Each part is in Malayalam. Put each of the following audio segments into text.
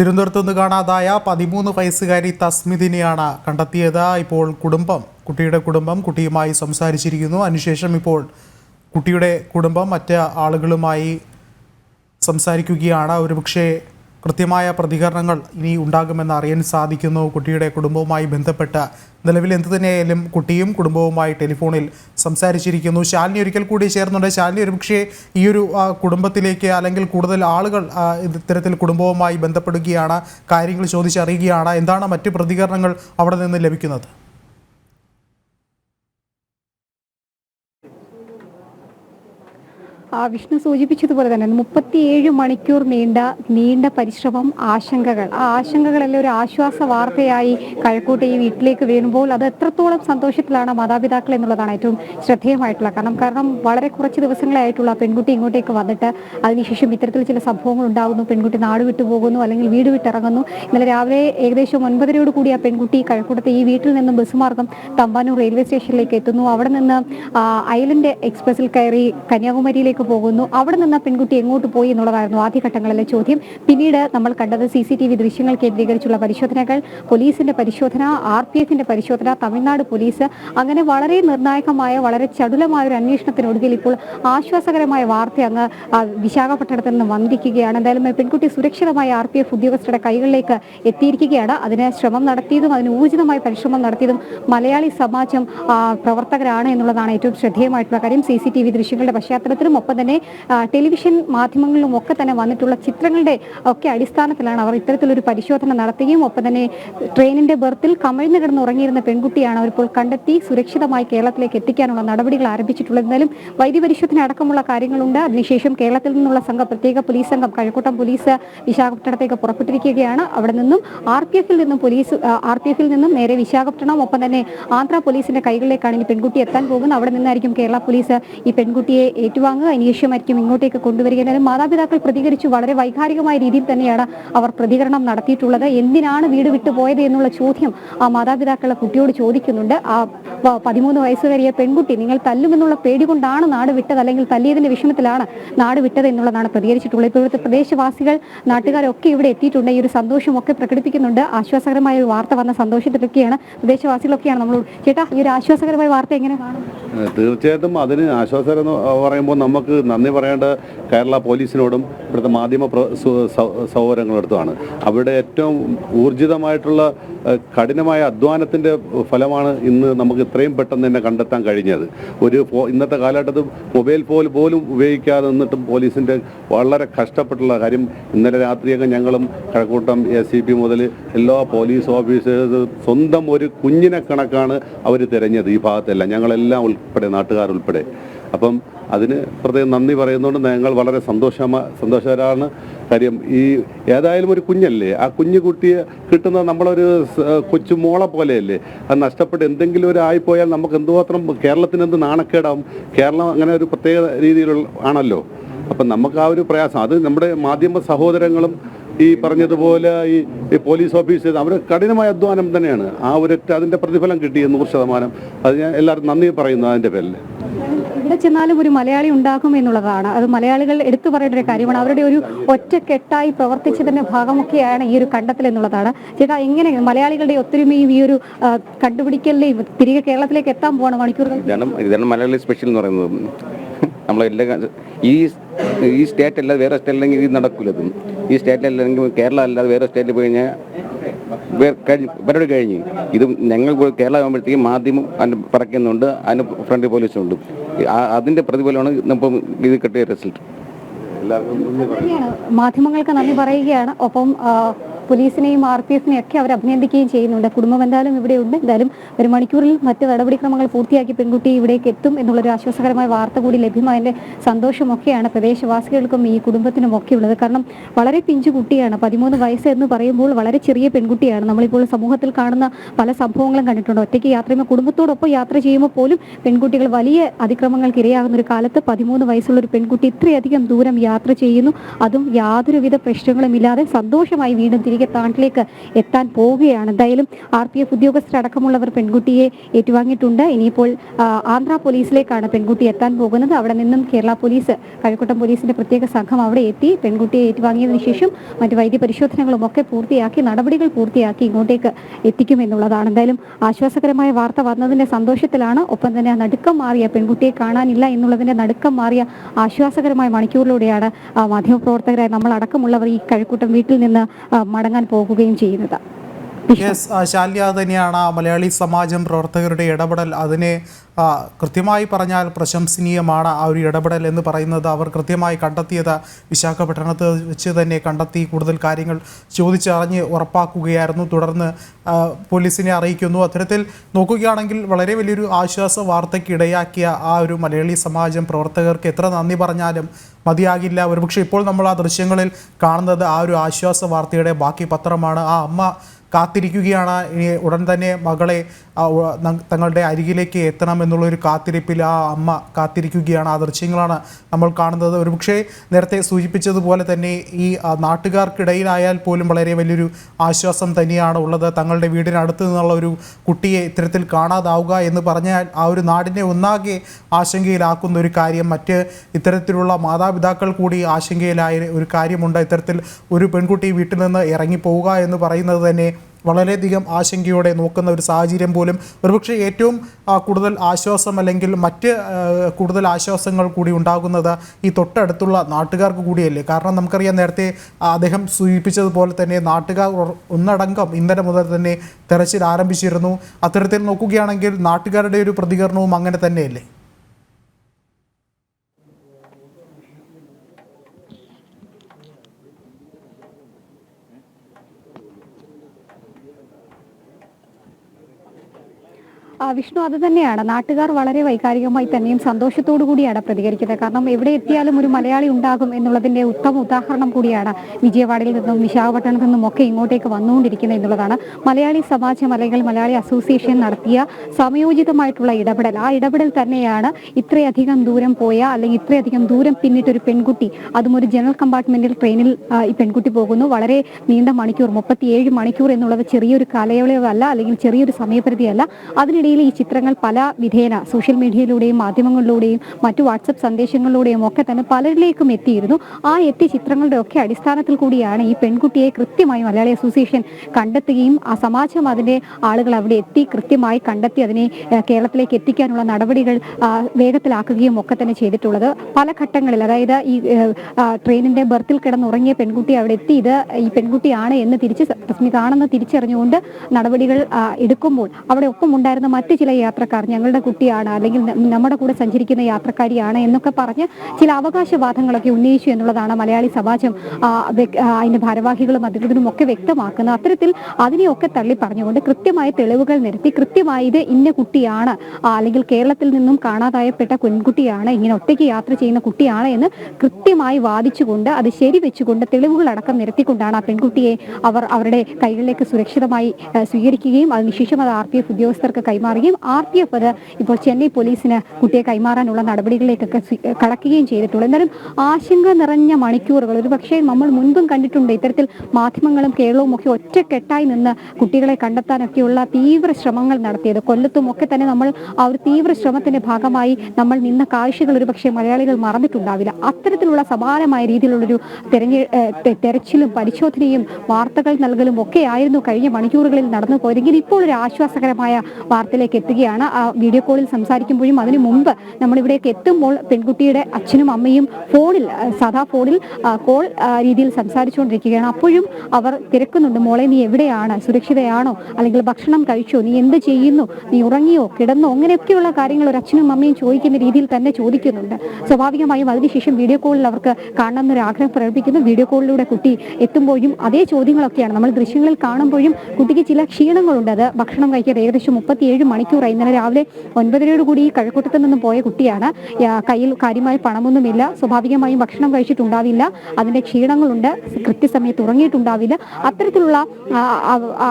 തിരുവനന്തപുരത്ത് നിന്ന് കാണാതായ പതിമൂന്ന് വയസ്സുകാരി തസ്മിദിനെയാണ് കണ്ടെത്തിയത്. ഇപ്പോൾ കുടുംബം കുട്ടിയുടെ കുടുംബം കുട്ടിയുമായി സംസാരിച്ചിരിക്കുന്നു. അതിനുശേഷം ഇപ്പോൾ കുട്ടിയുടെ കുടുംബം മറ്റ് ആളുകളുമായി സംസാരിക്കുകയാണ്. ഒരുപക്ഷെ കൃത്യമായ പ്രതികരണങ്ങൾ ഇനി ഉണ്ടാകുമെന്ന് അറിയാൻ സാധിക്കുന്നു. കുട്ടിയുടെ കുടുംബവുമായി ബന്ധപ്പെട്ട് നിലവിൽ എന്തു തന്നെയായാലും കുട്ടിയും കുടുംബവുമായി ടെലിഫോണിൽ സംസാരിച്ചിരിക്കുന്നു. ശാലിനി ഒരിക്കൽ കൂടി ചേർന്നുണ്ട്. ശാലിനി ഒരുപക്ഷെ ഈ ഒരു കുടുംബത്തിലേക്ക് അല്ലെങ്കിൽ കൂടുതൽ ആളുകൾ ഇത്തരത്തിൽ കുടുംബവുമായി ബന്ധപ്പെടുകയാണ് കാര്യങ്ങൾ ചോദിച്ചറിയുകയാണ്. എന്താണ് മറ്റ് പ്രതികരണങ്ങൾ അവിടെ നിന്ന് ലഭിക്കുന്നത്? വിഷ്ണു സൂചിപ്പിച്ചതുപോലെ തന്നെ മുപ്പത്തിയേഴ് മണിക്കൂർ നീണ്ട നീണ്ട പരിശ്രമം ആശങ്കകൾ. ആ ആശങ്കകളെല്ലാം ഒരു ആശ്വാസ വാർത്തയായി കഴക്കൂട്ട് ഈ വീട്ടിലേക്ക് വീഴുമ്പോൾ അത് എത്രത്തോളം സന്തോഷത്തിലാണ് മാതാപിതാക്കൾ എന്നുള്ളതാണ് ഏറ്റവും ശ്രദ്ധേയമായിട്ടുള്ള കാരണം. കാരണം വളരെ കുറച്ച് ദിവസങ്ങളായിട്ടുള്ള പെൺകുട്ടി ഇങ്ങോട്ടേക്ക് വന്നിട്ട്. അതിനുശേഷം ഇത്തരത്തിൽ ചില സംഭവങ്ങൾ ഉണ്ടാകുന്നു പെൺകുട്ടി നാട് വിട്ടു പോകുന്നു അല്ലെങ്കിൽ വീട് വിട്ടിറങ്ങുന്നു. ഇന്നലെ രാവിലെ ഏകദേശം ഒൻപതരയോട് കൂടി ആ പെൺകുട്ടി കഴക്കൂട്ടത്തെ ഈ വീട്ടിൽ നിന്നും ബസ് മാർഗം തമ്പാനൂർ റെയിൽവേ സ്റ്റേഷനിലേക്ക് എത്തുന്നു. അവിടെ നിന്ന് ഐലൻഡ് എക്സ്പ്രസിൽ കയറി കന്യാകുമാരിയിലേക്ക് പോകുന്നു. അവിടെ നിന്ന് പെൺകുട്ടി എങ്ങോട്ട് പോയി എന്നുള്ളതായിരുന്നു ആദ്യഘട്ടങ്ങളിലെ ചോദ്യം. പിന്നീട് നമ്മൾ കണ്ടത് സി സി ടി വി ദൃശ്യങ്ങൾ കേന്ദ്രീകരിച്ചുള്ള പരിശോധനകൾ പോലീസിന്റെ പരിശോധന ആർ പി എഫിന്റെ പരിശോധന തമിഴ്നാട് പോലീസ്. അങ്ങനെ വളരെ നിർണായകമായ വളരെ ചടുലമായ ഒരു അന്വേഷണത്തിനൊടുവിൽ ഇപ്പോൾ ആശ്വാസകരമായ വാർത്ത അങ്ങ് വിശാഖപട്ടണത്തിൽ നിന്ന് വന്നിരിക്കുകയാണ്. എന്തായാലും പെൺകുട്ടി സുരക്ഷിതമായ ആർ പി എഫ് ഉദ്യോഗസ്ഥരുടെ കൈകളിലേക്ക് എത്തിയിരിക്കുകയാണ്. അതിന് ശ്രമം നടത്തിയതും അതിന് ഊർജിതമായ പരിശ്രമം നടത്തിയതും മലയാളി സമാജം പ്രവർത്തകരാണ് എന്നുള്ളതാണ് ഏറ്റവും ശ്രദ്ധേയമായിട്ടുള്ള കാര്യം. സി സി ടി വി ദൃശ്യങ്ങളുടെ പശ്ചാത്തലത്തിലും ഒപ്പം തന്നെ ടെലിവിഷൻ മാധ്യമങ്ങളിലും ഒക്കെ തന്നെ വന്നിട്ടുള്ള ചിത്രങ്ങളുടെ ഒക്കെ അടിസ്ഥാനത്തിലാണ് അവർ ഇത്തരത്തിലൊരു പരിശോധന നടത്തുകയും ഒപ്പം തന്നെ ട്രെയിനിന്റെ ബർത്തിൽ കമിഴ്ന്നു കിടന്ന് ഉറങ്ങിയിരുന്ന പെൺകുട്ടിയാണ് അവരിപ്പോൾ കണ്ടെത്തി സുരക്ഷിതമായി കേരളത്തിലേക്ക് എത്തിക്കാനുള്ള നടപടികൾ ആരംഭിച്ചിട്ടുള്ളത്. എന്നാലും വൈദ്യപരിശോധന അടക്കമുള്ള കാര്യങ്ങളുണ്ട്. അതിനുശേഷം കേരളത്തിൽ നിന്നുള്ള സംഘം പ്രത്യേക പോലീസ് സംഘം കഴക്കൂട്ടം പോലീസ് വിശാഖപട്ടണത്തേക്ക് പുറപ്പെട്ടിരിക്കുകയാണ്. അവിടെ നിന്നും ആർ പി എഫിൽ നിന്നും പോലീസ് ആർ പി എഫിൽ നിന്നും നേരെ വിശാഖപട്ടണം ഒപ്പം തന്നെ ആന്ധ്ര പോലീസിന്റെ കൈകളിലേക്കാണ് ഈ പെൺകുട്ടി എത്താൻ പോകുന്നത്. അവിടെ നിന്നായിരിക്കും കേരള പോലീസ് ഈ പെൺകുട്ടിയെ ഏറ്റുവാങ്ങുക. അതിനുശേഷമായിരിക്കും ഇങ്ങോട്ടേക്ക് കൊണ്ടുവരിക എന്നാലും മാതാപിതാക്കൾ പ്രതികരിച്ചു വളരെ വൈകാരികമായ രീതിയിൽ തന്നെയാണ് അവർ പ്രതികരണം നടത്തിയിട്ടുള്ളത്. എന്തിനാണ് വീട് വിട്ടുപോയത് എന്നുള്ള ചോദ്യം ആ മാതാപിതാക്കളെ കുട്ടിയോട് ചോദിക്കുന്നുണ്ട്. ആ പതിമൂന്ന് വയസ്സുകാരിയെ പെൺകുട്ടി നിങ്ങൾ തല്ലുമെന്നുള്ള പേടി കൊണ്ടാണ് നാട് വിട്ടത് അല്ലെങ്കിൽ തല്ലിയതിന്റെ വിഷമത്തിലാണ് നാട് വിട്ടത് എന്നുള്ളതാണ് പ്രതികരിച്ചിട്ടുള്ളത്. ഇപ്പോഴത്തെ പ്രദേശവാസികൾ നാട്ടുകാരൊക്കെ ഇവിടെ എത്തിയിട്ടുണ്ട്. ഈ ഒരു സന്തോഷമൊക്കെ പ്രകടിപ്പിക്കുന്നുണ്ട്. ആശ്വാസകരമായ ഒരു വാർത്ത വന്ന സന്തോഷത്തിലൊക്കെയാണ് പ്രദേശവാസികളൊക്കെയാണ് നമ്മൾ ചേട്ടാ ഈ ഒരു ആശ്വാസകരമായ വാർത്ത എങ്ങനെ തീർച്ചയായിട്ടും അതിന് ആശ്വാസകരം എന്ന് പറയുമ്പോൾ നമുക്ക് നന്ദി പറയേണ്ട കേരള പോലീസിനോടും ഇവിടുത്തെ മാധ്യമ പ്ര- സു- സൗ- അവിടെ ഏറ്റവും ഊർജിതമായിട്ടുള്ള കഠിനമായ അധ്വാനത്തിന്റെ ഫലമാണ് ഇന്ന് നമുക്ക് ഇത്രയും പെട്ടെന്ന് തന്നെ കണ്ടെത്താൻ കഴിഞ്ഞത്. ഒരു ഇന്നത്തെ കാലഘട്ടത്തിൽ മൊബൈൽ ഫോൺ പോലും ഉപയോഗിക്കാതെ നിന്നിട്ടും പോലീസിന്റെ വളരെ കഷ്ടപ്പെട്ടുള്ള കാര്യം ഇന്നലെ രാത്രിയൊക്കെ ഞങ്ങളും കഴക്കൂട്ടം എ സി പി മുതൽ എല്ലാ പോലീസ് ഓഫീസേഴ്സ് സ്വന്തം ഒരു കുഞ്ഞിനെ കണക്കാണ് അവർ തിരഞ്ഞത് ഈ ഭാഗത്തെല്ലാം. ഞങ്ങളെല്ലാം ഉൾപ്പെടെ നാട്ടുകാർ ഉൾപ്പെടെ അപ്പം അതിന് പ്രത്യേകം നന്ദി പറയുന്നതുകൊണ്ട് ഞങ്ങൾ വളരെ സന്തോഷമ സന്തോഷകരമാണ് കാര്യം ഈ ഏതായാലും ഒരു കുഞ്ഞല്ലേ? ആ കുഞ്ഞു കുട്ടിയെ കിട്ടുന്ന നമ്മളൊരു കൊച്ചു മോളെ പോലെയല്ലേ? അത് നഷ്ടപ്പെട്ട് എന്തെങ്കിലും ഒരു ആയിപ്പോയാൽ നമുക്ക് എന്തുമാത്രം കേരളത്തിന് എന്ത് നാണക്കേടാവും? കേരളം അങ്ങനെ ഒരു പ്രത്യേക രീതിയിലുള്ള ആണല്ലോ. അപ്പം നമുക്ക് ആ ഒരു പ്രയാസം. അത് നമ്മുടെ മാധ്യമ സഹോദരങ്ങളും ഈ പറഞ്ഞതുപോലെ ഈ പോലീസ് ഓഫീസേഴ്സ് അവർ കഠിനമായ അധ്വാനം തന്നെയാണ്. ആ ഒരു അതിന്റെ പ്രതിഫലം കിട്ടിയ നൂറ് ശതമാനം. അത് ഞാൻ എല്ലാവരും നന്ദി പറയുന്നു അതിന്റെ പേരിൽ. ഇവിടെ ചെന്നാലും ഒരു മലയാളി ഉണ്ടാകും എന്നുള്ളതാണ്. അത് മലയാളികൾ എടുത്തു പറയേണ്ട ഒരു കാര്യമാണ്. അവരുടെ ഒരു ഒറ്റക്കെട്ടായി പ്രവർത്തിച്ചതിന്റെ ഭാഗമൊക്കെയാണ് ഈ ഒരു കണ്ടെത്തൽ എന്നുള്ളതാണ്. ചേട്ടാ എങ്ങനെ മലയാളികളുടെ ഒത്തൊരുമയും ഈ ഒരു കണ്ടുപിടിക്കലിനെയും തിരികെ കേരളത്തിലേക്ക് എത്താൻ പോകണം മണിക്കൂറുകൾ? ഇതാണ് മലയാളി സ്പെഷ്യൽ എന്ന് പറയുന്നത്. നമ്മളെല്ലാ ഈ ഈ സ്റ്റേറ്റ് അല്ലാതെ വേറെ സ്റ്റേറ്റിലെങ്കിൽ ഇത് നടക്കില്ല ഈ സ്റ്റേറ്റിലല്ലെങ്കിൽ കേരള അല്ലാതെ വേറെ സ്റ്റേറ്റിൽ പോയി കഴിഞ്ഞാൽ പരിപാടി കഴിഞ്ഞ്. ഇത് ഞങ്ങൾ കേരള ആകുമ്പോഴത്തേക്ക് മാധ്യമം അതിന് പറക്കുന്നുണ്ട് അതിന് ഫ്രണ്ട് പോലീസുണ്ട്. അതിന്റെ പ്രതിഫലമാണ് ഇപ്പം ഇത് കിട്ടിയ റിസൾട്ട്. മാധ്യമങ്ങൾക്ക് നന്ദി പറയുകയാണ്. ഒപ്പം പോലീസിനെയും ആർ പി എഫിനെയും ഒക്കെ അവർ അഭിനന്ദിക്കുകയും ചെയ്യുന്നുണ്ട്. കുടുംബം എന്തായാലും ഇവിടെ ഉണ്ട്. എന്തായാലും ഒരു മണിക്കൂറിൽ മറ്റ് നടപടിക്രമങ്ങൾ പൂർത്തിയാക്കി പെൺകുട്ടി ഇവിടേക്ക് എത്തും എന്നുള്ളൊരു ആശ്വാസകരമായ വാർത്ത കൂടി ലഭ്യമായതിന്റെ സന്തോഷമൊക്കെയാണ് പ്രദേശവാസികൾക്കും ഈ കുടുംബത്തിനും ഒക്കെ ഉള്ളത്. കാരണം വളരെ പിഞ്ചു കുട്ടിയാണ്. പതിമൂന്ന് വയസ്സ് എന്ന് പറയുമ്പോൾ വളരെ ചെറിയ പെൺകുട്ടിയാണ്. നമ്മളിപ്പോൾ സമൂഹത്തിൽ കാണുന്ന പല സംഭവങ്ങളും കണ്ടിട്ടുണ്ട്. ഒറ്റയ്ക്ക് യാത്ര ചെയ്യുമ്പോൾ കുടുംബത്തോടൊപ്പം യാത്ര ചെയ്യുമ്പോൾ പോലും പെൺകുട്ടികൾ വലിയ അതിക്രമങ്ങൾക്ക് ഇരയാകുന്ന ഒരു കാലത്ത് പതിമൂന്ന് വയസ്സുള്ള ഒരു പെൺകുട്ടി ഇത്രയധികം ദൂരം യാത്ര ചെയ്യുന്നു. അതും യാതൊരുവിധ പ്രശ്നങ്ങളും ഇല്ലാതെ സന്തോഷമായി വീണ്ടും തിരികെ താണ്ടിലേക്ക് എത്താൻ പോവുകയാണ്. എന്തായാലും ആർ പി എഫ് ഉദ്യോഗസ്ഥരടക്കമുള്ളവർ പെൺകുട്ടിയെ ഏറ്റുവാങ്ങിയിട്ടുണ്ട്. ഇനിയിപ്പോൾ ആന്ധ്ര പോലീസിലേക്കാണ് പെൺകുട്ടി എത്താൻ പോകുന്നത്. അവിടെ നിന്നും കേരള പോലീസ് കഴക്കൂട്ടം പോലീസിന്റെ പ്രത്യേക സംഘം അവിടെ എത്തി പെൺകുട്ടിയെ ഏറ്റുവാങ്ങിയതിനു ശേഷം മറ്റ് വൈദ്യ പരിശോധനകളും ഒക്കെ പൂർത്തിയാക്കി നടപടികൾ പൂർത്തിയാക്കി ഇങ്ങോട്ടേക്ക് എത്തിക്കുമെന്നുള്ളതാണ്. എന്തായാലും ആശ്വാസകരമായ വാർത്ത വന്നതിന്റെ സന്തോഷത്തിലാണ്. ഒപ്പം തന്നെ നടുക്കം മാറിയ പെൺകുട്ടിയെ കാണാനില്ല എന്നുള്ളതിന്റെ നടുക്കം മാറിയ ആശ്വാസകരമായ മണിക്കൂറിലൂടെയാണ് മാധ്യമപ്രവർത്തകരായ നമ്മൾ അടക്കമുള്ളവർ ഈ കഴക്കൂട്ടം വീട്ടിൽ നിന്ന് മടങ്ങാൻ പോകുകയും ചെയ്യുന്നത്. യെസ് ശാല്യ തന്നെയാണ് മലയാളി സമാജം പ്രവർത്തകരുടെ ഇടപെടൽ. അതിനെ കൃത്യമായി പറഞ്ഞാൽ പ്രശംസനീയമാണ് ആ ഒരു ഇടപെടൽ എന്ന് പറയുന്നത്. അവർ കൃത്യമായി കണ്ടെത്തിയത് വിശാഖപട്ടണത്ത് വെച്ച് തന്നെ കണ്ടെത്തി കൂടുതൽ കാര്യങ്ങൾ ചോദിച്ചറിഞ്ഞ് ഉറപ്പാക്കുകയായിരുന്നു. തുടർന്ന് പോലീസിനെ അറിയിക്കുന്നു. അത്തരത്തിൽ നോക്കുകയാണെങ്കിൽ വളരെ വലിയൊരു ആശ്വാസ വാർത്തയ്ക്ക് ഇടയാക്കിയ ആ ഒരു മലയാളി സമാജം പ്രവർത്തകർക്ക് എത്ര നന്ദി പറഞ്ഞാലും മതിയാകില്ല. ഒരുപക്ഷെ ഇപ്പോൾ നമ്മൾ ആ ദൃശ്യങ്ങളിൽ കാണുന്നത് ആ ഒരു ആശ്വാസ വാർത്തയുടെ ബാക്കി പത്രമാണ്. ആ അമ്മ കാത്തിരിക്കുകയാണ്. ഇനി ഉടൻ തന്നെ മകളെ തങ്ങളുടെ അരികിലേക്ക് എത്തണം എന്നുള്ളൊരു കാത്തിരിപ്പിൽ ആ അമ്മ കാത്തിരിക്കുകയാണ്. ആ ദൃശ്യങ്ങളാണ് നമ്മൾ കാണുന്നത്. ഒരുപക്ഷെ നേരത്തെ സൂചിപ്പിച്ചതുപോലെ തന്നെ ഈ നാട്ടുകാർക്കിടയിലായാൽ പോലും വളരെ വലിയൊരു ആശ്വാസം തന്നെയാണ് ഉള്ളത്. തങ്ങളുടെ വീടിനടുത്ത് നിന്നുള്ള ഒരു കുട്ടിയെ ഇത്തരത്തിൽ കാണാതാവുക എന്ന് പറഞ്ഞാൽ ആ ഒരു നാടിനെ ഒന്നാകെ ആശങ്കയിലാക്കുന്ന ഒരു കാര്യം. മറ്റ് ഇത്തരത്തിലുള്ള മാതാപിതാക്കൾ കൂടി ആശങ്കയിലായ ഒരു കാര്യമുണ്ട്. ഇത്തരത്തിൽ ഒരു പെൺകുട്ടി വീട്ടിൽ നിന്ന് ഇറങ്ങിപ്പോവുക എന്ന് പറയുന്നത് തന്നെ വളരെയധികം ആശങ്കയോടെ നോക്കുന്ന ഒരു സാഹചര്യം പോലും. ഒരുപക്ഷെ ഏറ്റവും കൂടുതൽ ആശ്വാസം അല്ലെങ്കിൽ മറ്റ് കൂടുതൽ ആശ്വാസങ്ങൾ കൂടി ഉണ്ടാകുന്നത് ഈ തൊട്ടടുത്തുള്ള നാട്ടുകാർക്ക് കൂടിയല്ലേ? കാരണം നമുക്കറിയാം നേരത്തെ അദ്ദേഹം സൂചിപ്പിച്ചതുപോലെ തന്നെ നാട്ടുകാർ ഒന്നടങ്കം ഇന്നലെ മുതൽ തന്നെ തെരച്ചിൽ ആരംഭിച്ചിരുന്നു. അത്തരത്തിൽ നോക്കുകയാണെങ്കിൽ നാട്ടുകാരുടെ ഒരു പ്രതികരണവും അങ്ങനെ തന്നെയല്ലേ? വിഷ്ണു അത് തന്നെയാണ്. നാട്ടുകാർ വളരെ വൈകാരികമായി തന്നെയും സന്തോഷത്തോടു കൂടിയാണ് പ്രതികരിക്കുന്നത്. കാരണം എവിടെ എത്തിയാലും ഒരു മലയാളി ഉണ്ടാകും എന്നുള്ളതിന്റെ ഉത്തമ ഉദാഹരണം കൂടിയാണ് വിജയവാഡയിൽ നിന്നും വിശാഖപട്ടണത്തിൽ നിന്നും ഒക്കെ ഇങ്ങോട്ടേക്ക് വന്നുകൊണ്ടിരിക്കുന്നത് എന്നുള്ളതാണ്. മലയാളി സമാജം അല്ലെങ്കിൽ മലയാളി അസോസിയേഷൻ നടത്തിയ സമയോചിതമായിട്ടുള്ള ഇടപെടൽ. ആ ഇടപെടൽ തന്നെയാണ് ഇത്രയധികം ദൂരം പോയ അല്ലെങ്കിൽ ഇത്രയധികം ദൂരം പിന്നിട്ടൊരു പെൺകുട്ടി. അതും ഒരു ജനറൽ കമ്പാർട്ട്മെന്റിൽ ട്രെയിനിൽ ഈ പെൺകുട്ടി പോകുന്നു. വളരെ നീണ്ട മണിക്കൂർ മുപ്പത്തിയേഴ് മണിക്കൂർ എന്നുള്ളത് ചെറിയൊരു കാലയളവല്ല അല്ലെങ്കിൽ ചെറിയൊരു സമയപരിധിയല്ല. അതിനിടയിൽ ഈ ചിത്രങ്ങൾ പല വിധേന സോഷ്യൽ മീഡിയയിലൂടെയും മാധ്യമങ്ങളിലൂടെയും മറ്റു വാട്സപ്പ് സന്ദേശങ്ങളിലൂടെയും ഒക്കെ തന്നെ പലരിലേക്കും എത്തിയിരുന്നു. ആ എത്തിയ ചിത്രങ്ങളുടെ ഒക്കെ അടിസ്ഥാനത്തിൽ കൂടിയാണ് ഈ പെൺകുട്ടിയെ കൃത്യമായി മലയാളി അസോസിയേഷൻ കണ്ടെത്തുകയും ആ സമാജം അതിന്റെ ആളുകൾ അവിടെ എത്തി കൃത്യമായി കണ്ടെത്തി അതിനെ കേരളത്തിലേക്ക് എത്തിക്കാനുള്ള നടപടികൾ വേഗത്തിലാക്കുകയും ഒക്കെ തന്നെ ചെയ്തിട്ടുള്ളത്. പല ഘട്ടങ്ങളിൽ അതായത് ഈ ട്രെയിനിന്റെ ബർത്തിൽ കിടന്നുറങ്ങിയ പെൺകുട്ടി അവിടെ എത്തി. ഇത് ഈ പെൺകുട്ടിയാണ് എന്ന് തിരിച്ച് സ്മിതാണെന്ന് തിരിച്ചറിഞ്ഞുകൊണ്ട് നടപടികൾ എടുക്കുമ്പോൾ അവിടെ ഒപ്പം ഉണ്ടായിരുന്ന മറ്റു ചില യാത്രക്കാർ ഞങ്ങളുടെ കുട്ടിയാണ് അല്ലെങ്കിൽ നമ്മുടെ കൂടെ സഞ്ചരിക്കുന്ന യാത്രക്കാരിയാണ് എന്നൊക്കെ പറഞ്ഞ് ചില അവകാശവാദങ്ങളൊക്കെ ഉന്നയിച്ചു എന്നുള്ളതാണ് മലയാളി സമാജം അതിന്റെ ഭാരവാഹികളും അധികൃതരും ഒക്കെ വ്യക്തമാക്കുന്നത്. അത്തരത്തിൽ അതിനെയൊക്കെ തള്ളി പറഞ്ഞുകൊണ്ട് കൃത്യമായ തെളിവുകൾ നിരത്തി കൃത്യമായി ഇത് ഇന്ന കുട്ടിയാണ് അല്ലെങ്കിൽ കേരളത്തിൽ നിന്നും കാണാതായപ്പെട്ട പെൺകുട്ടിയാണ് ഇങ്ങനെ ഒറ്റയ്ക്ക് യാത്ര ചെയ്യുന്ന കുട്ടിയാണ് എന്ന് കൃത്യമായി വാദിച്ചുകൊണ്ട് അത് ശരിവെച്ചുകൊണ്ട് തെളിവുകൾ അടക്കം നിരത്തിക്കൊണ്ടാണ് ആ പെൺകുട്ടിയെ അവർ അവരുടെ കൈകളിലേക്ക് സുരക്ഷിതമായി സ്വീകരിക്കുകയും അതിനുശേഷം അത് ആർ പി എഫ് ഉദ്യോഗസ്ഥർക്ക് ആർ പി എഫ് അത് ഇപ്പോൾ ചെന്നൈ പോലീസിന് കുട്ടിയെ കൈമാറാനുള്ള നടപടികളിലേക്കൊക്കെ കടക്കുകയും ചെയ്തിട്ടുള്ളൂ. എന്നാലും ആശങ്ക നിറഞ്ഞ മണിക്കൂറുകൾ. ഒരു പക്ഷേ നമ്മൾ മുൻപും കണ്ടിട്ടുണ്ട് ഇത്തരത്തിൽ മാധ്യമങ്ങളും കേരളവും ഒക്കെ ഒറ്റക്കെട്ടായി നിന്ന് കുട്ടികളെ കണ്ടെത്താനൊക്കെയുള്ള തീവ്ര ശ്രമങ്ങൾ നടത്തിയത്. കൊല്ലത്തും ഒക്കെ തന്നെ നമ്മൾ ആ ഒരു തീവ്ര ശ്രമത്തിന്റെ ഭാഗമായി നമ്മൾ നിന്ന കാഴ്ചകൾ ഒരു പക്ഷേ മലയാളികൾ മറന്നിട്ടുണ്ടാവില്ല. അത്തരത്തിലുള്ള സമാനമായ രീതിയിലുള്ളൊരു തെരഞ്ഞെ തെരച്ചിലും പരിശോധനയും വാർത്തകൾ നൽകലും ഒക്കെ ആയിരുന്നു കഴിഞ്ഞ മണിക്കൂറുകളിൽ നടന്നു പോയതെങ്കിൽ ഇപ്പോൾ ഒരു ആശ്വാസകരമായ വാർത്തയിലേക്ക് എത്തുകയാണ്. ആ വീഡിയോ കോളിൽ സംസാരിക്കുമ്പോഴും അതിനു മുമ്പ് നമ്മൾ ഇവിടേക്ക് എത്തുമ്പോൾ പെൺകുട്ടിയുടെ അച്ഛനും അമ്മയും ഫോണിൽ സാധാ ഫോണിൽ കോൾ രീതിയിൽ സംസാരിച്ചുകൊണ്ടിരിക്കുകയാണ്. അപ്പോഴും അവർ തിരക്കുന്നുണ്ട്. മോളെ നീ എവിടെയാണ്? സുരക്ഷിതയാണോ? അല്ലെങ്കിൽ ഭക്ഷണം കഴിച്ചോ? നീ എന്ത് ചെയ്യുന്നു? നീ ഉറങ്ങിയോ? കിടന്നോ? അങ്ങനെയൊക്കെയുള്ള കാര്യങ്ങൾ ഒരു അച്ഛനും അമ്മയും ചോദിക്കുന്ന രീതിയിൽ തന്നെ ചോദിക്കുന്നുണ്ട്. സ്വാഭാവികമായും അതിനുശേഷം വീഡിയോ കോളിൽ അവർക്ക് കാണണം കാണണമെന്നൊരു ആഗ്രഹം പ്രകടിപ്പിക്കുന്നു വീഡിയോ കോളിലൂടെ കുട്ടി എത്തുമ്പോഴും അതേ ചോദ്യങ്ങളൊക്കെയാണ്. നമ്മൾ ദൃശ്യങ്ങളിൽ കാണുമ്പോഴും കുട്ടിക്ക് ചില ക്ഷീണങ്ങളുണ്ട്. അത് ഭക്ഷണം കഴിക്കാതെ ഏകദേശം മുപ്പത്തിയേഴ് മുപ്പത്തിയേഴ് മണിക്കൂറായി ഇന്നലെ രാവിലെ ഒൻപതരയോട് കൂടി കഴക്കൂട്ടത്തിൽ നിന്നും പോയ കുട്ടിയാണ്. കയ്യിൽ കാര്യമായ പണമൊന്നുമില്ല. സ്വാഭാവികമായും ഭക്ഷണം കഴിച്ചിട്ടുണ്ടാവില്ല. അതിന്റെ ക്ഷീണങ്ങളുണ്ട്. കൃത്യസമയത്ത് ഉറങ്ങിയിട്ടുണ്ടാവില്ല. അത്തരത്തിലുള്ള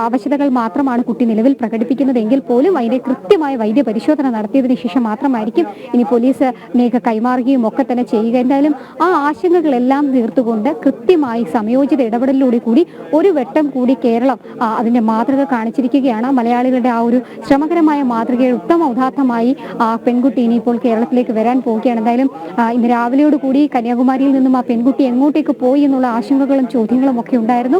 അവശതകൾ മാത്രമാണ് കുട്ടി നിലവിൽ പ്രകടിപ്പിക്കുന്നതെങ്കിൽ പോലും അതിന്റെ കൃത്യമായ വൈദ്യ പരിശോധന നടത്തിയതിനു ശേഷം മാത്രമായിരിക്കും ഇനി പോലീസ് പോലീസിനെയൊക്കെ കൈമാറുകയും ഒക്കെ തന്നെ ചെയ്യുക. എന്തായാലും ആ ആശങ്കകളെല്ലാം തീർത്തുകൊണ്ട് കൃത്യമായി സമയോചിത ഇടപെടലിലൂടെ കൂടി ഒരു വട്ടം കൂടി കേരളം അതിന്റെ മാതൃക കാണിച്ചിരിക്കുകയാണ്. മലയാളികളുടെ ആ ഒരു ശ്രമകരമായ മാതൃകയിൽ ഉത്തമ ഉദാത്തമായി ആ പെൺകുട്ടി ഇനിയിപ്പോൾ കേരളത്തിലേക്ക് വരാൻ പോവുകയാണ്. എന്തായാലും ഇന്ന് രാവിലെയോട് കൂടി കന്യാകുമാരിയിൽ നിന്നും ആ പെൺകുട്ടി എങ്ങോട്ടേക്ക് പോയി എന്നുള്ള ആശങ്കകളും ചോദ്യങ്ങളും ഒക്കെ ഉണ്ടായിരുന്നു.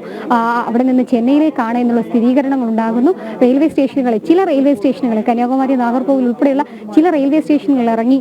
അവിടെ നിന്ന് ചെന്നൈയിലേക്കാണ് എന്നുള്ള സ്ഥിരീകരണങ്ങൾ ഉണ്ടാകുന്നു. റെയിൽവേ സ്റ്റേഷനുകളിൽ ചില റെയിൽവേ സ്റ്റേഷനുകളിൽ കന്യാകുമാരി നാഗർകോവിൽ ഉൾപ്പെടെയുള്ള ചില റെയിൽവേ സ്റ്റേഷനുകളിൽ ഇറങ്ങി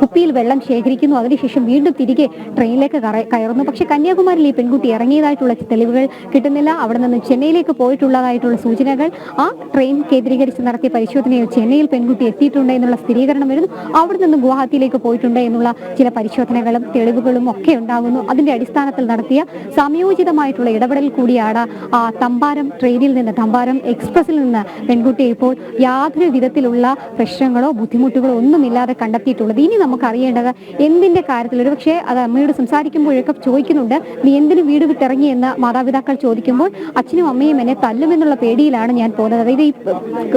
കുപ്പിയിൽ വെള്ളം ശേഖരിക്കുന്നു. അതിനുശേഷം വീണ്ടും തിരികെ ട്രെയിനിലേക്ക് കയറുന്നു. പക്ഷെ കന്യാകുമാരിയിൽ ഈ പെൺകുട്ടി ഇറങ്ങിയതായിട്ടുള്ള തെളിവുകൾ കിട്ടുന്നില്ല. അവിടെ നിന്ന് ചെന്നൈയിലേക്ക് പോയിട്ടുള്ളതായിട്ടുള്ള സൂചനകൾ ആ ട്രെയിൻ കേന്ദ്രീകരിച്ച് നടത്തിയ പരിശോധനയിൽ ചെന്നൈയിൽ പെൺകുട്ടി എത്തിയിട്ടുണ്ട് എന്നുള്ള സ്ഥിരീകരണം വരുന്നു. അവിടെ നിന്ന് ഗുവാഹത്തിയിലേക്ക് പോയിട്ടുണ്ട് എന്നുള്ള ചില പരിശോധനകളും തെളിവുകളും ഒക്കെ ഉണ്ടാകുന്നു. അതിന്റെ അടിസ്ഥാനത്തിൽ നടത്തിയ സംയോജിതമായിട്ടുള്ള ഇടപെടൽ കൂടിയാണ് ആ തമ്പാരം ട്രെയിനിൽ നിന്ന് തമ്പാരം എക്സ്പ്രസിൽ നിന്ന് പെൺകുട്ടിയെ ഇപ്പോൾ യാതൊരു വിധത്തിലുള്ള പ്രശ്നങ്ങളോ ബുദ്ധിമുട്ടുകളോ ഒന്നുമില്ലാതെ കണ്ടെത്തിയിട്ടുള്ളത്. ഇനി നമുക്ക് അറിയേണ്ടത് എന്തിന്റെ കാര്യത്തിൽ? ഒരു പക്ഷേ അത് അമ്മയോട് സംസാരിക്കുമ്പോഴൊക്കെ ചോദിക്കുന്നുണ്ട് നീ എന്തിനു വീട് വിട്ടിറങ്ങി? എന്ന് മാതാപിതാക്കൾ ചോദിക്കുമ്പോൾ അച്ഛനും അമ്മയും എന്നെ തല്ലുമെന്നുള്ള പേടിയിലാണ് ഞാൻ പോകുന്നത്. അതായത് ഈ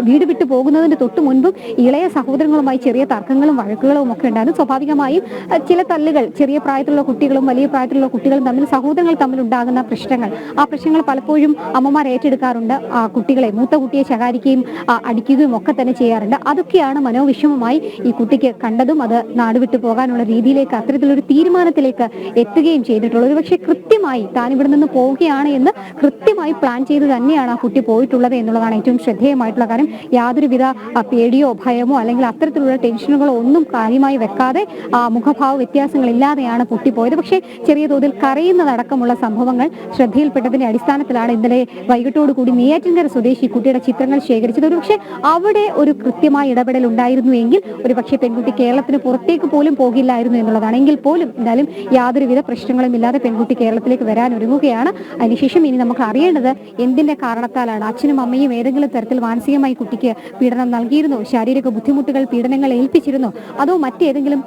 വീട് വിട്ടു പോകുന്നതിന് തൊട്ട് മുൻപും ഇളയ സഹോദരങ്ങളുമായി ചെറിയ തർക്കങ്ങളും വഴക്കുകളും ഒക്കെ ഉണ്ടായിരുന്നു. സ്വാഭാവികമായും ചില തല്ലുകൾ ചെറിയ പ്രായത്തിലുള്ള കുട്ടികളും വലിയ പ്രായത്തിലുള്ള കുട്ടികളും തമ്മിൽ സഹോദരങ്ങൾ തമ്മിൽ ഉണ്ടാകുന്ന പ്രശ്നങ്ങൾ ആ പ്രശ്നങ്ങൾ പലപ്പോഴും അമ്മമാർ ഏറ്റെടുക്കാറുണ്ട്. ആ കുട്ടികളെ മൂത്ത കുട്ടിയെ ശകാരിക്കുകയും അടിക്കുകയും ഒക്കെ തന്നെ ചെയ്യാറുണ്ട്. അതൊക്കെയാണ് മനോവിഷമമായി ഈ കുട്ടിക്ക് കണ്ടതും അത് നാടുവിട്ടു പോകാനുള്ള രീതിയിലേക്ക് അത്തരത്തിലൊരു തീരുമാനത്തിലേക്ക് എത്തുകയും ചെയ്തിട്ടുള്ളത് ഒരു പക്ഷേ കൃത്യമായി താൻ ഇവിടെ നിന്ന് പോവുകയാണ് എന്ന് കൃത്യമായി പ്ലാൻ ചെയ്ത് തന്നെയാണ് ആ കുട്ടി പോയിട്ടുള്ളത് എന്നുള്ളതാണ് ഏറ്റവും ശ്രദ്ധേയമായിട്ടുള്ള കാര്യം. യാതൊരുവിധ പേടിയോ ഭയമോ അല്ലെങ്കിൽ അത്തരത്തിലുള്ള ടെൻഷനുകളോ ഒന്നും കാര്യമായി വെക്കാതെ ആ മുഖഭാവ വ്യത്യാസങ്ങളില്ലാതെയാണ് കുട്ടി പോയത്. പക്ഷേ ചെറിയ തോതിൽ കരയുന്നതടക്കമുള്ള സംഭവങ്ങൾ ശ്രദ്ധയിൽപ്പെട്ടതിന്റെ അടിസ്ഥാനത്തിലാണ് ഇന്നലെ വൈകിട്ടോടു കൂടി നെയ്യാറ്റിൻകര സ്വദേശി കുട്ടിയുടെ ചിത്രങ്ങൾ ശേഖരിച്ചത്. ഒരുപക്ഷെ അവിടെ ഒരു കൃത്യമായ ഇടപെടൽ ഉണ്ടായിരുന്നു എങ്കിൽ ഒരുപക്ഷെ പെൺകുട്ടി കേരളത്തിന് പുറത്തേക്ക് പോലും പോകില്ലായിരുന്നു എന്നുള്ളതാണ്. എങ്കിൽ പോലും എന്തായാലും യാതൊരുവിധ പ്രശ്നങ്ങളും ഇല്ലാതെ പെൺകുട്ടി കേരളത്തിലേക്ക് വരാൻ ഒരുങ്ങുകയാണ്. അതിനുശേഷം ഇനി നമുക്ക് അറിയേണ്ടത് എന്തിന്റെ കാരണത്താലാണ്? അച്ഛനും അമ്മയും ഏതെങ്കിലും തരത്തിൽ മാനസികമായി കുട്ടിക്ക് പീഡനം നൽകിയിരുന്നോ? ശാരീരിക ബുദ്ധിമുട്ടുകൾ പീഡനങ്ങൾ ഏൽപ്പിച്ചിരുന്നോ? അതോ മറ്റേതെങ്കിലും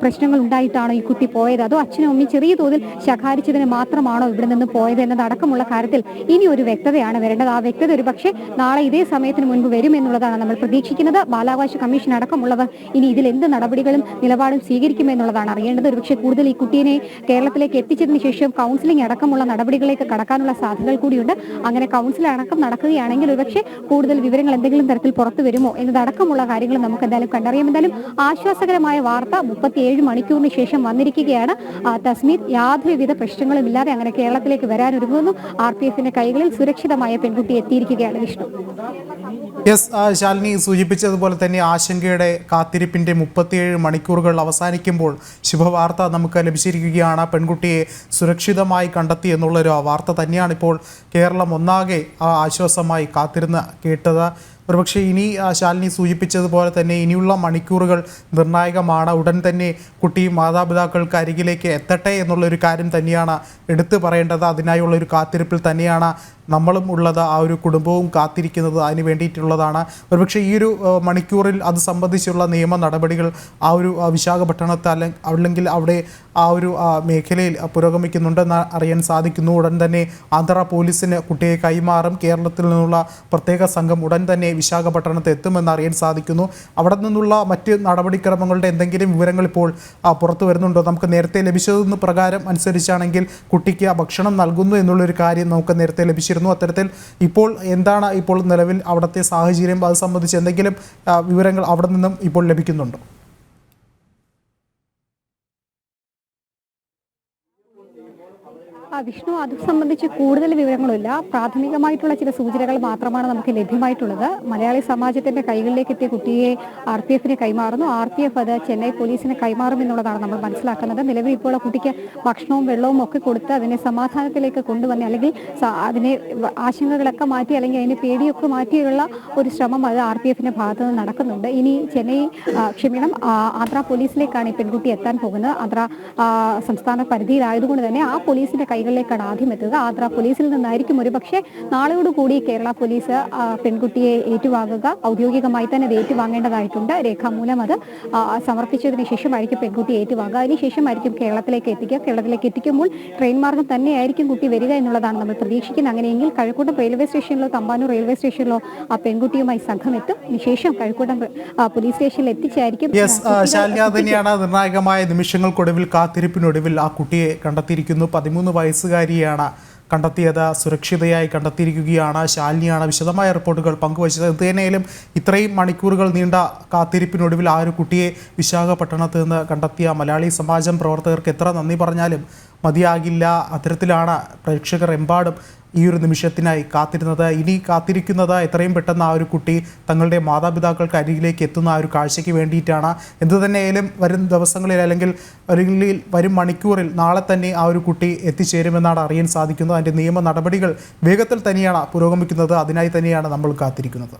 പ്രശ്നങ്ങൾ ഉണ്ടായിട്ടാണോ ഈ കുട്ടി പോയത്? അതോ അച്ഛനും അമ്മയും ചെറിയ തോതിൽ ശകാരിച്ചതിന് മാത്രമാണോ ഇവിടെ നിന്ന് പോയത് എന്നതടക്കമുള്ള കാര്യത്തിൽ ഇനി ഒരു വ്യക്തതയാണ് വരേണ്ടത്. ആ വ്യക്തത ഒരു പക്ഷേ നാളെ ഇതേ സമയത്തിന് മുൻപ് വരും എന്നുള്ളതാണ് നമ്മൾ പ്രതീക്ഷിക്കുന്നത്. ബാലാവകാശ കമ്മീഷൻ അടക്കമുള്ളവർ ഇനി ഇതിൽ എന്ത് നടപടികളും നിലപാടും സ്വീകരിക്കുമെന്നുള്ളതാണ് അറിയേണ്ടത്. ഒരുപക്ഷെ കൂടുതൽ ഈ കുട്ടീനെ കേരളത്തിലേക്ക് എത്തിച്ചതിന് ശേഷം കൗൺസിലിംഗ് അടക്കമുള്ള നടപടികളിലേക്ക് കടക്കാനുള്ള സാധ്യതകൾ കൂടിയുണ്ട്. അങ്ങനെ കൗൺസിൽ അടക്കം നടക്കുകയാണെങ്കിൽ ഒരുപക്ഷെ കൂടുതൽ വിവരങ്ങൾ എന്തെങ്കിലും തരത്തിൽ പുറത്തു വരുമോ എന്നതടക്കമുള്ള കാര്യങ്ങൾ നമുക്ക് എന്തായാലും കണ്ടറിയാം. എന്തായാലും ആശ്വാസകരമായ വാർത്ത മുപ്പത്തിയേഴ് മണിക്കൂറിന് ശേഷം വന്നിരിക്കുകയാണ്. തസ്മീർ യാതൊരുവിധ പ്രശ്നങ്ങളും ഇല്ലാതെ അങ്ങനെ കേരളത്തിലേക്ക് വരാനൊരുങ്ങുന്നു. ആർ പി എഫിന്റെ കൈകളിൽ സുരക്ഷിതമായ പെൺകുട്ടി എത്തിയിരിക്കുകയാണ് വിഷ്ണു. ആ, ശാലിനി സൂചിപ്പിച്ചതുപോലെ തന്നെ ആശങ്കയുടെ കാത്തിരിപ്പിന്റെ മുപ്പത്തിയേഴ് മണിക്കൂറുകൾ അവസാനിക്കുമ്പോൾ ശുഭവാർത്ത നമുക്ക് ലഭിച്ചിരിക്കുകയാണ്. പെൺകുട്ടിയെ സുരക്ഷിതമായി കണ്ടെത്തി എന്നുള്ളൊരു വാർത്ത തന്നെയാണ് ഇപ്പോൾ കേരളം ഒന്നാകെ ആശ്വാസമായി കാത്തിരുന്ന് കേട്ടത്. ഒരുപക്ഷെ ഇനി ശാലിനി സൂചിപ്പിച്ചതുപോലെ തന്നെ ഇനിയുള്ള മണിക്കൂറുകൾ നിർണായകമാണ്. ഉടൻ തന്നെ കുട്ടി മാതാപിതാക്കൾക്ക് അരികിലേക്ക് എത്തട്ടെ എന്നുള്ളൊരു കാര്യം തന്നെയാണ് എടുത്തു പറയേണ്ടത്. അതിനായുള്ള ഒരു കാത്തിരിപ്പിൽ തന്നെയാണ് നമ്മളും ഉള്ളത് ആ ഒരു കുടുംബവും കാത്തിരിക്കുന്നത് അതിന് വേണ്ടിയിട്ടുള്ളതാണ്. ഒരുപക്ഷെ ഈ ഒരു മണിക്കൂറിൽ അത് സംബന്ധിച്ചുള്ള നിയമ നടപടികൾ ആ ഒരു വിശാഖപട്ടണത്തെ വിശാഖപട്ടണത്ത് അല്ലെ അല്ലെങ്കിൽ അവിടെ ആ ഒരു മേഖലയിൽ പുരോഗമിക്കുന്നുണ്ടെന്ന് അറിയാൻ സാധിക്കുന്നു. ഉടൻ തന്നെ ആന്ധ്ര പോലീസിന് കുട്ടിയെ കൈമാറും. കേരളത്തിൽ നിന്നുള്ള പ്രത്യേക സംഘം ഉടൻ തന്നെ വിശാഖപട്ടണത്ത് എത്തുമെന്ന് അറിയാൻ സാധിക്കുന്നു. അവിടെ നിന്നുള്ള മറ്റ് നടപടിക്രമങ്ങളുടെ എന്തെങ്കിലും വിവരങ്ങൾ ഇപ്പോൾ പുറത്തു വരുന്നുണ്ടോ? നമുക്ക് നേരത്തെ ലഭിച്ചതെന്ന് പ്രകാരം അനുസരിച്ചാണെങ്കിൽ കുട്ടിക്ക് ഭക്ഷണം നൽകുന്നു എന്നുള്ളൊരു കാര്യം നമുക്ക് നേരത്തെ ലഭിച്ചിരുന്നു അത്തരത്തിൽ. ഇപ്പോൾ എന്താണ് ഇപ്പോൾ നിലവിൽ അവിടുത്തെ സാഹചര്യം? അത് സംബന്ധിച്ച് എന്തെങ്കിലും വിവരങ്ങൾ അവിടെ നിന്നും ഇപ്പോൾ ലഭിക്കുന്നുണ്ടോ? വിഷ്ണു അത് സംബന്ധിച്ച് കൂടുതൽ വിവരങ്ങളില്ല പ്രാഥമികമായിട്ടുള്ള ചില സൂചനകൾ മാത്രമാണ് നമുക്ക് ലഭ്യമായിട്ടുള്ളത്. മലയാളി സമാജത്തിന്റെ കൈകളിലേക്ക് എത്തിയ കുട്ടിയെ ആർ പി എഫിന് കൈമാറുന്നു. ആർ പി എഫ് അത് ചെന്നൈ പോലീസിന് കൈമാറും എന്നുള്ളതാണ് നമ്മൾ മനസ്സിലാക്കുന്നത്. നിലവിൽ ഇപ്പോൾ ആ കുട്ടിക്ക് ഭക്ഷണവും വെള്ളവും ഒക്കെ കൊടുത്ത് അതിനെ സമാധാനത്തിലേക്ക് കൊണ്ടുവന്ന് അല്ലെങ്കിൽ അതിനെ ആശങ്കകളൊക്കെ മാറ്റി അല്ലെങ്കിൽ അതിന് പേടിയൊക്കെ മാറ്റിയുള്ള ഒരു ശ്രമം അത് ആർ പി എഫിന്റെ ഭാഗത്ത് നിന്ന് നടക്കുന്നുണ്ട്. ഇനി ചെന്നൈ ക്ഷമിക്കണം ആന്ധ്ര പോലീസിലേക്കാണ് ഈ പെൺകുട്ടി എത്താൻ പോകുന്നത്. ആന്ധ്ര സംസ്ഥാന പരിധിയിലായതുകൊണ്ട് തന്നെ ആ പോലീസിന്റെ കൈകളിൽ കൈകളിലേക്കാണ് ആദ്യം എത്തുക ആന്ധ്ര പോലീസിൽ നിന്നായിരിക്കും ഒരു പക്ഷേ നാളെയോടുകൂടി കേരള പോലീസ് പെൺകുട്ടിയെ ഏറ്റുവാങ്ങുക. ഔദ്യോഗികമായി തന്നെ അത് ഏറ്റുവാങ്ങേണ്ടതായിട്ടുണ്ട്. രേഖാമൂലം അത് സമർപ്പിച്ചതിന് ശേഷമായിരിക്കും പെൺകുട്ടി ഏറ്റുവാങ്ങുക. അതിനുശേഷമായിരിക്കും കേരളത്തിലേക്ക് എത്തിക്കുക. കേരളത്തിലേക്ക് എത്തിക്കുമ്പോൾ ട്രെയിൻ മാർഗം തന്നെയായിരിക്കും കുട്ടി വരിക എന്നുള്ളതാണ് നമ്മൾ പ്രതീക്ഷിക്കുന്നത്. അങ്ങനെയെങ്കിൽ കഴക്കൂട്ടം റെയിൽവേ സ്റ്റേഷനിലോ തമ്പാനൂർ റെയിൽവേ സ്റ്റേഷനിലോ ആ പെൺകുട്ടിയുമായി സംഘം എത്തും അതിനുശേഷം കഴക്കൂട്ടം പോലീസ് സ്റ്റേഷനിൽ എത്തിച്ചായിരിക്കും. ശാലിയ തന്നെയാണ് നിർണായകമായ നിമിഷങ്ങൾക്കൊടുവിൽ കാത്തിരിപ്പിനൊടുവിൽ ആ കുട്ടിയെ കണ്ടെത്തിയിരിക്കുന്നു. പതിമൂന്ന് വയസ്സുകാരിയാണ് കണ്ടെത്തിയത്. സുരക്ഷിതയായി കണ്ടെത്തിയിരിക്കുകയാണ്. ശാലിനിയാണ് വിശദമായ റിപ്പോർട്ടുകൾ പങ്കുവച്ചത്. എന്തുതന്നെയാലും ഇത്രയും മണിക്കൂറുകൾ നീണ്ട കാത്തിരിപ്പിനൊടുവിൽ ആ ഒരു കുട്ടിയെ വിശാഖപട്ടണത്ത് നിന്ന് കണ്ടെത്തിയ മലയാളി സമാജം പ്രവർത്തകർക്ക് എത്ര നന്ദി പറഞ്ഞാലും മതിയാകില്ല. അത്തരത്തിലാണ് പ്രേക്ഷകർ എമ്പാടും ഈ ഒരു നിമിഷത്തിനായി കാത്തിരുന്നത്. ഇനി കാത്തിരിക്കുന്നത് എത്രയും പെട്ടെന്ന് ആ ഒരു കുട്ടി തങ്ങളുടെ മാതാപിതാക്കൾക്ക് അരികിലേക്ക് എത്തുന്ന ആ ഒരു കാഴ്ചയ്ക്ക് വേണ്ടിയിട്ടാണ്. എന്തു തന്നെയായാലും വരും ദിവസങ്ങളിൽ അല്ലെങ്കിൽ അല്ലെങ്കിൽ വരും മണിക്കൂറിൽ നാളെ തന്നെ ആ ഒരു കുട്ടി എത്തിച്ചേരുമെന്നാണ് അറിയാൻ സാധിക്കുന്നത്. അതിന്റെ നിയമ നടപടികൾ വേഗത്തിൽ തന്നെയാണ് പുരോഗമിക്കുന്നത്. അതിനായി തന്നെയാണ് നമ്മൾ കാത്തിരിക്കുന്നത്.